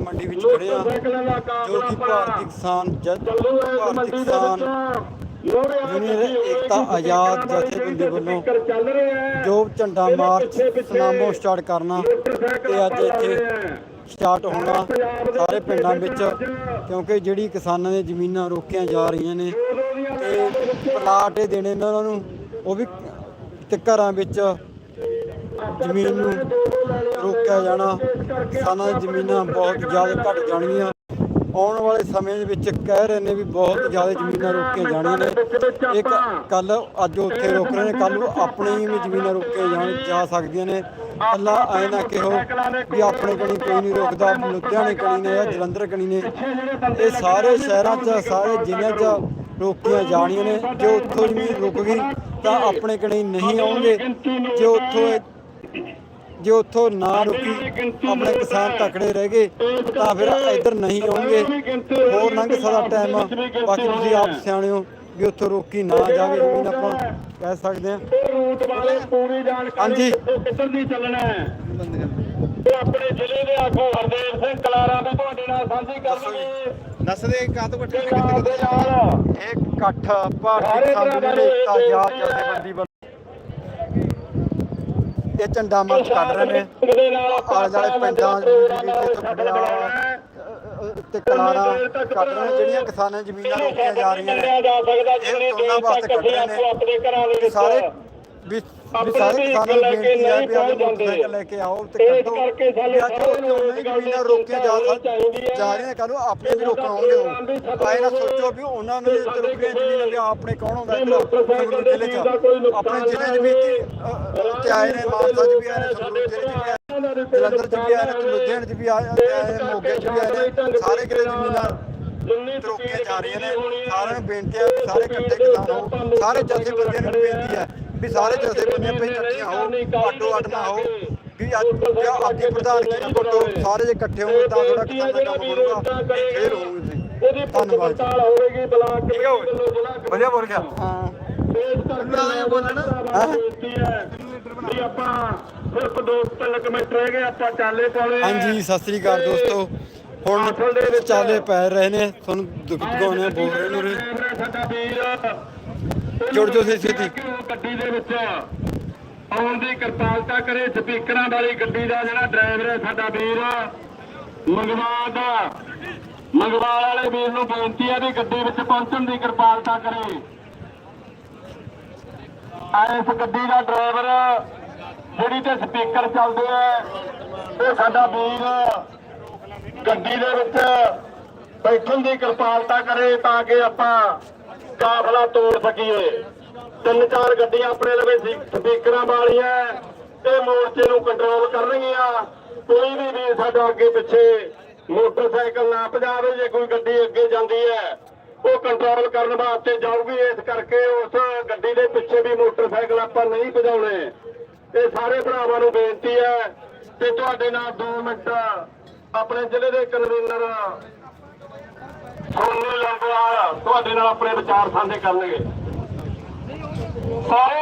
ਮੰਡੀ ਵਿੱਚ ਖੜੇ ਆ ਜੋ ਕਿ ਭਾਰਤੀ ਕਿਸਾਨ ਜਦ ਭਾਰਤੀ ਕਿਸਾਨ ਯੂਨੀਅਨ ਏਕਤਾ ਆਜ਼ਾਦ ਜਥੇਬੰਦੀ ਵੱਲੋਂ ਜੋ ਝੰਡਾ ਮਾਰਚ ਸਨਾਮੋ ਸਟਾਰਟ ਕਰਨਾ ਤੇ ਅੱਜ ਇੱਥੇ ਸਟਾਰਟ ਹੋਣਾ। ਸਾਰੇ ਪਿੰਡਾਂ ਵਿੱਚ ਕਿਉਂਕਿ ਜਿਹੜੀ ਕਿਸਾਨਾਂ ਦੀਆਂ ਜ਼ਮੀਨਾਂ ਰੋਕੀਆਂ ਜਾ ਰਹੀਆਂ ਨੇ ਤੇ ਪਲਾਟ ਦੇਣੇ ਨੇ ਉਹਨਾਂ ਨੂੰ ਉਹ ਵੀ ਤੇ ਘਰਾਂ ਵਿੱਚ ਜ਼ਮੀਨ ਨੂੰ ਰੋਕਿਆ ਜਾਣਾ। ਕਿਸਾਨਾਂ ਦੀਆਂ ਜ਼ਮੀਨਾਂ ਬਹੁਤ ਜ਼ਿਆਦਾ ਘਟ ਜਾਣਗੀਆਂ। ਆਉਣ ਵਾਲੇ ਸਮੇਂ ਦੇ ਵਿੱਚ ਕਹਿ ਰਹੇ ਨੇ ਵੀ ਬਹੁਤ ਜ਼ਿਆਦਾ ਜ਼ਮੀਨਾਂ ਰੋਕੀਆਂ ਜਾਣੀਆਂ ਨੇ। ਇੱਕ ਕੱਲ ਅੱਜ ਉੱਥੇ ਰੋਕ ਰਹੇ ਨੇ। ਕੱਲ ਨੂੰ ਆਪਣੀ ਵੀ ਜ਼ਮੀਨਾਂ ਰੋਕੀਆਂ ਜਾਣ, ਜਾ ਸਕਦੀਆਂ ਨੇ। ਅੱਲਾ ਐ ਨਾ ਕਿਹੋ ਵੀ ਆਪਣੇ ਕਣੀ ਕੋਈ ਨਹੀਂ ਰੋਕਦਾ, ਲੁਧਿਆਣੇ ਕਣੀ ਨੇ ਜਾਂ ਜਲੰਧਰ ਕਣੀ ਨੇ। ਇਹ ਸਾਰੇ ਸ਼ਹਿਰਾਂ 'ਚ, ਸਾਰੇ ਜ਼ਿਲ੍ਹਿਆਂ 'ਚ ਰੋਕੀਆਂ ਜਾਣੀਆਂ ਨੇ। ਜੇ ਉੱਥੋਂ ਜ਼ਮੀਨ ਰੁਕ ਗਈ ਤਾਂ ਆਪਣੇ ਕਣੀ ਨਹੀਂ ਆਉਣਗੇ। ਜੇ ਉੱਥੋਂ ਜੇ। ਉੱਥੋਂ ਨਾ ਰੁਕੀ ਆਪਣੇ ਕਿਸਾਨ ਤਕੜੇ ਰਹਿ ਗਏ ਤਾਂ ਫਿਰ ਇੱਧਰ ਨਹੀਂ ਆਉਣਗੇ। ਹੋਰ ਲੰਘ ਸਕਦਾ ਟਾਈਮ ਬਾਕੀ ਤੁਸੀਂ ਆਪ ਸਿਆਣੇ ਹੋ ਵੀ ਉੱਥੋਂ ਰੋਕੀ ਨਾ ਜਾਵੇ ਜ਼ਮੀਨ ਆਪਾਂ ਕਹਿ ਸਕਦੇ ਹਾਂ। ਰੂਟ ਬਾਰੇ ਪੂਰੀ ਜਾਣਕਾਰੀ ਕਿੱਧਰ ਦੀ ਚੱਲਣਾ ਹੈ? ਉਹ ਆਪਣੇ ਜ਼ਿਲ੍ਹੇ ਦੇ ਆਗੂ ਹਰਦੇਵ ਸਿੰਘ ਕਲਾਰਾ ਵੀ ਤੁਹਾਡੇ ਨਾਲ ਸਾਂਝੀ ਕਰਨਗੇ ਦੱਸ ਦੇ ਕਾਹ ਤੋਂ ਇਕੱਠੇ ਤੇ ਦੇ ਨਾਲ ਇਹ ਇਕੱਠ ਭਾਰਤੀ ਕਿਸਾਨ ਯੂਨੀਅਨ ਏਕਤਾ ਆਜ਼ਾਦ ਜਥੇਬੰਦੀ ਵੱਲੋਂ ਇਹ ਝੰਡਾ ਮਾਰਚ ਕੱਢ ਰਹੇ ਨੇ। ਆਲੇ ਦੁਆਲੇ ਪਿੰਡਾਂ ਵਿੱਚ ਥੱਪੜਿਆ ਤੇ ਕਲਾਰਾ ਕੱਢ ਰਹੇ ਨੇ ਜਿਹੜੀਆਂ ਕਿਸਾਨਾਂ ਜ਼ਮੀਨਾਂ ਰੋਕੀਆਂ ਜਾ ਰਹੀਆਂ ਨੇ। ਇਹ ਉਹਨਾਂ ਵਾਸਤੇ ਕੱਢ ਰਹੇ ਨੇ। ਸਾਰੇ ਵੀ ਸਾਰੇ ਕਿਸਾਨਾਂ ਨੂੰ ਬੇਨਤੀ ਹੈ ਵੀ ਆਪਣੇ ਮੋਟਰਸਾਈਕਲ ਲੈ ਕੇ ਆਓ ਤੇ ਕੱਢੋ। ਅੱਜ ਨੂੰ ਉਹਨਾਂ ਦੀ ਜ਼ਮੀਨਾਂ ਰੋਕੀਆਂ ਜਾ। ਜਾ ਰਹੀਆਂ ਨੇ ਕੱਲ ਨੂੰ ਆਪਣੇ ਵੀ ਰੋਕਣ ਆਉਣਗੇ ਉਹ ਆਏ ਨਾ ਸੋਚੋ ਵੀ ਉਹਨਾਂ ਨੂੰ ਰੁਕੀਆਂ ਜ਼ਮੀਨਾਂ ਵੀ ਆਪਣੇ ਕੌਣ ਹੁੰਦਾ ਇੱਧਰ ਜ਼ਿਲ੍ਹੇ 'ਚ ਆਪਣੇ ਜ਼ਿਲ੍ਹੇ 'ਚ ਵੀ ਤੇ ਆਏ ਨੇ ਮਾਨਸਾ 'ਚ ਵੀ ਆਏ ਨੇ ਸੰਗਰੂਰ ਜ਼ਿਲ੍ਹੇ 'ਚ ਵੀ ਆਏ ਨੇ ਜਲੰਧਰ 'ਚ ਵੀ ਆਏ ਨੇ ਲੁਧਿਆਣੇ 'ਚ ਵੀ ਆਏ ਨੇ ਮੋਗੇ 'ਚ ਵੀ ਆਏ ਨੇ ਸਾਰੇ ਕਿਲੇ ਜ਼ਮੀਨਾਂ ਰੋਕੀਆਂ ਜਾ ਰਹੀਆਂ ਨੇ। ਸਾਰਿਆਂ ਨੂੰ ਬੇਨਤੀ ਹੈ ਸਾਰੇ ਇਕੱਠੇ ਕਿਸਾਨ ਹੋ ਸਾਰੇ ਜਥੇਬੰਦੀਆਂ ਨੂੰ ਬੇਨਤੀ ਹੈ। ਵੀ ਸਾਰੇ ਜਥੇਬੰਦੀਆਂ ਪਈ ਇਕੱਠੀਆਂ ਹੋ ਅੱਡ ਨਾ ਹੋ ਵੀ ਅੱਜ ਜਾਂ ਆਪਦੀ ਪ੍ਰਧਾਨਗੀ ਨਾ ਕੱਟੋ ਸਾਰੇ ਜੇ ਇਕੱਠੇ ਹੋਣ ਤਾਂ ਥੋੜਾ ਦਾ ਕੰਮ ਬਣੂਗਾ ਫੇਰ ਹੋਊਗਾ। ਉਹਦੀ ਧੰਨਵਾਦ ਹੋਵੇਗੀ ਬਲਾਕ ਓਏ। ਵਧੀਆ ਬੋਲ ਗਿਆ। ਹਾਂ। ਇਸ ਬੋਲਣਾ ਹੈ? ਵੀ ਆਪਾਂ ਸਿਰਫ ਦੋ ਤਿੰਨ ਕੁ ਮਿੰਟ ਰਹਿ ਗਏ ਆਪਾਂ ਚਾਲੇ ਆ। ਹਾਂਜੀ ਸਤਿ ਸ੍ਰੀ ਅਕਾਲ ਦੋਸਤੋ। ਹੁਣ ਚਾਲੇ ਪੈ ਰਹੇ ਨੇ। ਤੁਹਾਨੂੰ ਦੁਕਾਨੇ ਬੋਲ ਰਹੇ ਨੇ ਸਾਡਾ ਵੀਰ ਜੁੜ ਜਾਓ ਛੇਤੀ ਛੇਤੀ। ਗੱਡੀ ਦੇ ਵਿੱਚ ਆਉਣ ਦੀ ਕਿਰਪਾਲਤਾ ਕਰੇ, ਸਪੀਕਰਾਂ ਵਾਲੀ ਗੱਡੀ ਦਾ ਜਿਹੜਾ ਡਰਾਈਵਰ ਹੈ ਸਾਡਾ ਵੀਰ, ਮੰਗਵਾਲ ਦਾ ਮੰਗਵਾਲ ਵਾਲੇ ਵੀਰ ਨੂੰ ਬੇਨਤੀ ਹੈ ਵੀ ਗੱਡੀ ਵਿੱਚ ਪਹੁੰਚਣ ਦੀ ਕਿਰਪਾਲਤਾ ਕਰੇ ਆ ਇਸ ਗੱਡੀ ਦਾ ਡਰਾਈਵਰ, ਜਿਹੜੀ ਤੇ ਸਪੀਕਰ ਚੱਲਦੇ ਆ, ਉਹ ਸਾਡਾ ਵੀਰ ਗੱਡੀ ਦੇ ਵਿੱਚ ਬੈਠਣ ਦੀ ਕਿਰਪਾਲਤਾ ਕਰੇ ਤਾਂ ਕਿ ਆਪਾਂ ਕਾਫਲਾ ਤੋੜ ਸਕੀਏ। ਤਿੰਨ ਚਾਰ ਗੱਡੀਆਂ ਆਪਣੇ ਲਵੇ ਸਪੀਕਰਾਂ ਵਾਲੀਆਂ। ਤੇ ਮੋਰਚੇ ਨੂੰ ਕੰਟਰੋਲ ਕਰਨਗੀਆਂ। ਕੋਈ ਵੀ ਵੀਰ ਸਾਡਾ ਅੱਗੇ ਪਿੱਛੇ ਮੋਟਰਸਾਈਕਲ ਨਾ ਭਜਾਵੇ, ਜੇ ਕੋਈ ਗੱਡੀ ਅੱਗੇ ਜਾਂਦੀ ਹੈ, ਉਹ ਕੰਟਰੋਲ ਕਰਨ ਵਾਸਤੇ ਜਾਊਗੀ। ਇਸ ਕਰਕੇ ਉਸ ਗੱਡੀ ਦੇ ਪਿੱਛੇ ਵੀ ਮੋਟਰਸਾਈਕਲ ਆਪਾਂ ਨਹੀਂ ਭਜਾਉਣੇ। ਇਹ ਸਾਰੇ ਭਰਾਵਾਂ ਨੂੰ ਬੇਨਤੀ ਹੈ ਤੇ ਤੁਹਾਡੇ ਨਾਲ 2 ਮਿੰਟ ਆਪਣੇ ਜ਼ਿਲ੍ਹੇ ਦੇ ਕਨਵੀਨਰ ਸੋਨੂ ਲੰਗਵਾਲ ਤੁਹਾਡੇ ਨਾਲ ਆਪਣੇ ਵਿਚਾਰ ਸਾਂਝੇ ਕਰਨਗੇ। ਸਾਰੇ